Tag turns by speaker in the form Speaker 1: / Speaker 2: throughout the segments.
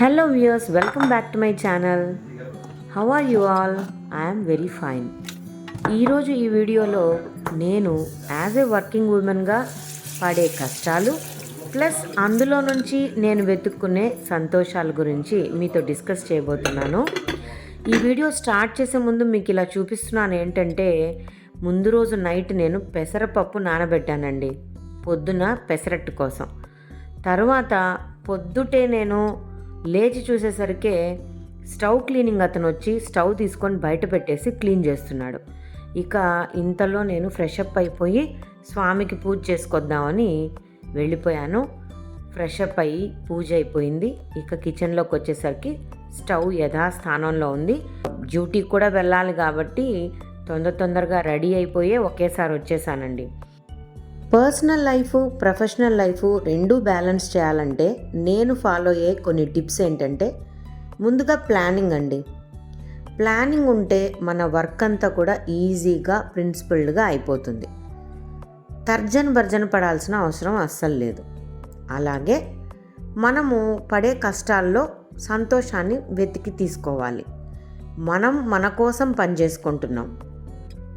Speaker 1: Hello viewers welcome back to my channel how are you all I'm very fine ఈరోజు ఈ వీడియోలో నేను as a working ఉమెన్గా పడే కష్టాలు ప్లస్ అందులో నుంచి నేను వెతుక్కునే సంతోషాల గురించి మీతో డిస్కస్ చేయబోతున్నాను. ఈ వీడియో స్టార్ట్ చేసే ముందు మీకు ఇలా చూపిస్తున్నాను ఏంటంటే ముందు రోజు నైట్ నేను పెసరపప్పు నానబెట్టానండి. పొద్దున పెసరట్టు కోసం. తర్వాత పొద్దుటే నేను లేచి చూసేసరికే స్టవ్ క్లీనింగ్ అతను వచ్చి స్టవ్ తీసుకొని బయట పెట్టేసి క్లీన్ చేస్తున్నాడు. ఇక ఇంతలో నేను ఫ్రెష్ అప్ అయిపోయి స్వామికి పూజ చేసుకొద్దామని వెళ్ళిపోయాను. ఫ్రెష్ అప్ అయ్యి పూజ అయిపోయింది. ఇక కిచెన్లోకి వచ్చేసరికి స్టవ్ యథాస్థానంలో ఉంది. డ్యూటీకి కూడా వెళ్ళాలి కాబట్టి తొందర తొందరగా రెడీ అయిపోయి ఒకేసారి వచ్చేసానండి. పర్సనల్ లైఫ్ ప్రొఫెషనల్ లైఫ్ రెండూ బ్యాలెన్స్ చేయాలంటే నేను ఫాలో అయ్యే కొన్ని టిప్స్ ఏంటంటే ముందుగా ప్లానింగ్ అండి. ప్లానింగ్ ఉంటే మన వర్క్ అంతా కూడా ఈజీగా ప్రిన్సిపల్డ్గా అయిపోతుంది. తర్జన భర్జన పడాల్సిన అవసరం అస్సలు లేదు. అలాగే మనము పడే కష్టాల్లో సంతోషాన్ని వెతికి తీసుకోవాలి. మనం మన కోసం పని చేసుకుంటున్నాం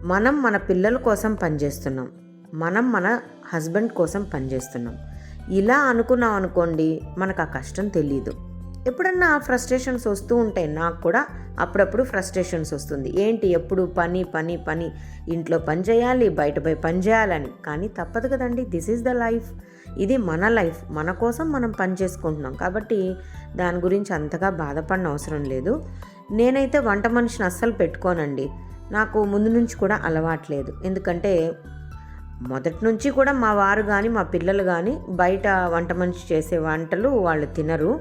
Speaker 1: మనం మన పిల్లల కోసం పనిచేస్తున్నాం. మనం మన హస్బెండ్ కోసం పనిచేస్తున్నాం. ఇలా అనుకున్నాం అనుకోండి మనకు ఆ కష్టం తెలియదు ఎప్పుడన్నా ఫ్రస్ట్రేషన్స్ వస్తూ ఉంటాయి నాకు కూడా అప్పుడప్పుడు ఫ్రస్ట్రేషన్స్ వస్తుంది. ఏంటి? ఎప్పుడు పని పని పని. ఇంట్లో పని చేయాలి బయట పోయి పని చేయాలని. కానీ తప్పదు కదండి. దిస్ ఈజ్ ద లైఫ్ ఇది మన లైఫ్ మన కోసం మనం పని చేసుకుంటున్నాం. కాబట్టి దాని గురించి అంతగా బాధపడిన అవసరం లేదు. నేనైతే వంట మనిషిని అస్సలు పెట్టుకోనండి. నాకు ముందు నుంచి కూడా అలవాట్లేదు ఎందుకంటే మొదటి నుంచి కూడా మా వారు కానీ మా పిల్లలు కానీ బయట వంట మనిషి చేసే వంటలు వాళ్ళు తినరు.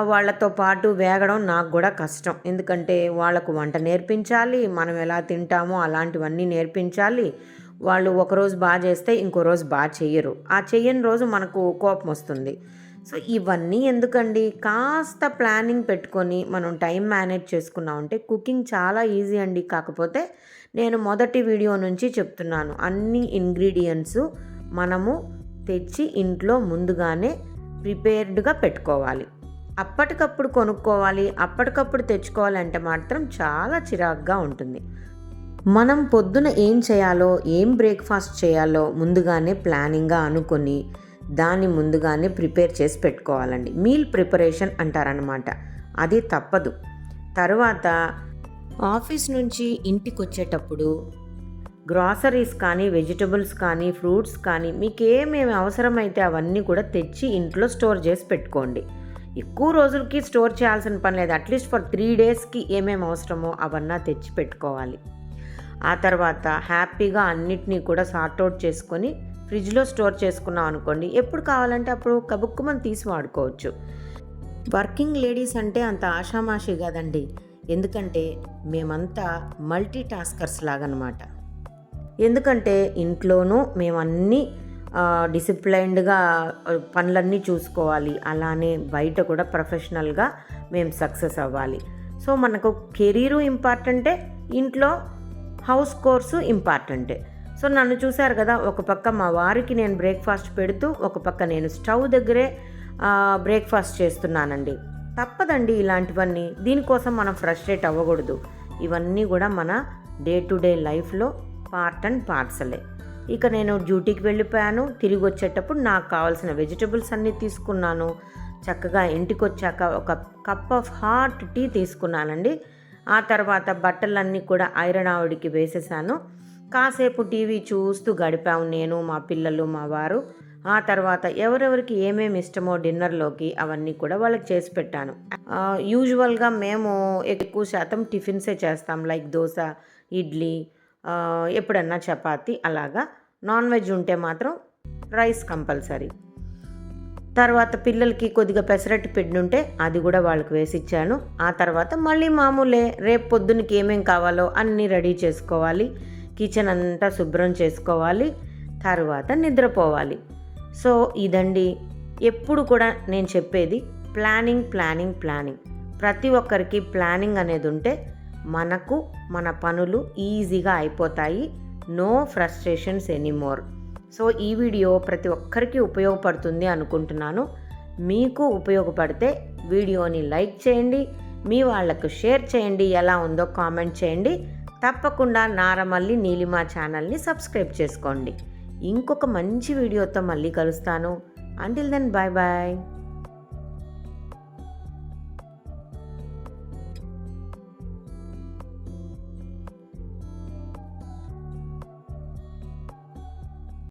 Speaker 1: వాళ్ళతో పాటు వేగడం నాకు కూడా కష్టం. ఎందుకంటే వాళ్ళకు వంట నేర్పించాలి మనం ఎలా తింటామో అలాంటివన్నీ నేర్పించాలి. వాళ్ళు ఒకరోజు బాగా చేస్తే ఇంకో రోజు బాగా చెయ్యరు. ఆ చెయ్యని రోజు మనకు కోపం వస్తుంది. సో ఇవన్నీ ఎందుకండి? కాస్త ప్లానింగ్ పెట్టుకొని మనం టైం మేనేజ్ చేసుకున్నామంటే కుకింగ్ చాలా ఈజీ అండి. కాకపోతే నేను మొదటి వీడియో నుంచి చెప్తున్నాను. అన్ని ఇంగ్రీడియంట్స్ మనము తెచ్చి ఇంట్లో ముందుగానే ప్రిపేర్డ్గా పెట్టుకోవాలి. అప్పటికప్పుడు కొనుక్కోవాలి అప్పటికప్పుడు తెచ్చుకోవాలంటే మాత్రం చాలా చిరాగ్గా ఉంటుంది. మనం పొద్దున ఏం చేయాలో ఏం బ్రేక్ఫాస్ట్ చేయాలో ముందుగానే ప్లానింగ్గా అనుకొని దాన్ని ముందుగానే ప్రిపేర్ చేసి పెట్టుకోవాలండి. మీల్ ప్రిపరేషన్ అంటారనమాట అది తప్పదు. తర్వాత ఆఫీస్ నుంచి ఇంటికి వచ్చేటప్పుడు గ్రాసరీస్ కానీ వెజిటబుల్స్ కానీ ఫ్రూట్స్ కానీ మీకు ఏమేమి అవసరమైతే అవన్నీ కూడా తెచ్చి ఇంట్లో స్టోర్ చేసి పెట్టుకోండి. ఎక్కువ రోజులకి స్టోర్ చేయాల్సిన పని లేదు. అట్లీస్ట్ ఫర్ త్రీ డేస్కి ఏమేమి అవసరమో అవన్నీ తెచ్చి పెట్టుకోవాలి. ఆ తర్వాత హ్యాపీగా అన్నిటినీ కూడా సార్ట్అవుట్ చేసుకొని ఫ్రిడ్జ్లో స్టోర్ చేసుకున్నాం అనుకోండి ఎప్పుడు కావాలంటే అప్పుడు కబుక్కుమని తీసి వాడుకోవచ్చు. వర్కింగ్ లేడీస్ అంటే అంత ఆషామాషి కాదండి. ఎందుకంటే మేమంతా మల్టీ టాస్కర్స్ లాగనమాట. ఎందుకంటే ఇంట్లోనూ మేమన్నీ డిసిప్లైన్డ్గా పనులన్నీ చూసుకోవాలి. అలానే బయట కూడా ప్రొఫెషనల్గా మేము సక్సెస్ అవ్వాలి. సో మనకు కెరీరు ఇంపార్టెంటే ఇంట్లో హౌస్ కోర్సు ఇంపార్టెంటే. సో నన్ను చూశారు కదా ఒక పక్క మా వారికి నేను బ్రేక్ఫాస్ట్ పెడుతూ ఒక పక్క నేను స్టవ్ దగ్గరే బ్రేక్ఫాస్ట్ చేస్తున్నానండి. తప్పదండి ఇలాంటివన్నీ. దీనికోసం మనం ఫ్రస్ట్రేట్ అవ్వకూడదు. ఇవన్నీ కూడా మన డే టు డే లైఫ్లో పార్ట్ అండ్ పార్సలే. ఇక నేను డ్యూటీకి వెళ్ళిపోయాను. తిరిగి వచ్చేటప్పుడు నాకు కావాల్సిన వెజిటబుల్స్ అన్నీ తీసుకున్నాను. చక్కగా ఇంటికి వచ్చాక ఒక కప్ ఆఫ్ హాట్ టీ తీసుకున్నానండి. ఆ తర్వాత బట్టలన్నీ కూడా ఐరన్ ఆవిడికి వేసేసాను. కాసేపు టీవీ చూస్తూ గడిపాము నేను మా పిల్లలు మా వారు. ఆ తర్వాత ఎవరెవరికి ఏమేమి ఇష్టమో డిన్నర్లోకి అవన్నీ కూడా వాళ్ళకి చేసి పెట్టాను. యూజువల్గా మేము ఎక్కువ శాతం టిఫిన్సే చేస్తాం లైక్ దోశ ఇడ్లీ ఎప్పుడన్నా చపాతి అలాగా. నాన్ వెజ్ ఉంటే మాత్రం రైస్ కంపల్సరీ. తర్వాత పిల్లలకి కొద్దిగా పెసరట్టు పిండుంటే అది కూడా వాళ్ళకి వేసి ఇచ్చాను. ఆ తర్వాత మళ్ళీ మామూలే రేపు పొద్దునకి ఏమేం కావాలో అన్నీ రెడీ చేసుకోవాలి. కిచెన్ అంతా శుభ్రం చేసుకోవాలి. తర్వాత నిద్రపోవాలి. సో ఇదండి. ఎప్పుడు కూడా నేను చెప్పేది ప్లానింగ్ ప్లానింగ్ ప్లానింగ్. ప్రతి ఒక్కరికి ప్లానింగ్ అనేది ఉంటే మనకు మన పనులు ఈజీగా అయిపోతాయి. No frustrations anymore. సో ఈ వీడియో ప్రతి ఒక్కరికి ఉపయోగపడుతుంది అనుకుంటున్నాను. మీకు ఉపయోగపడితే వీడియోని లైక్ చేయండి. మీ వాళ్ళకు షేర్ చేయండి. ఎలా ఉందో కామెంట్ చేయండి. తప్పకుండా నారమల్లి నీలిమా ఛానల్ని సబ్స్క్రైబ్ చేసుకోండి. ఇంకొక మంచి వీడియోతో మళ్ళీ కలుస్తాను. Until then bye bye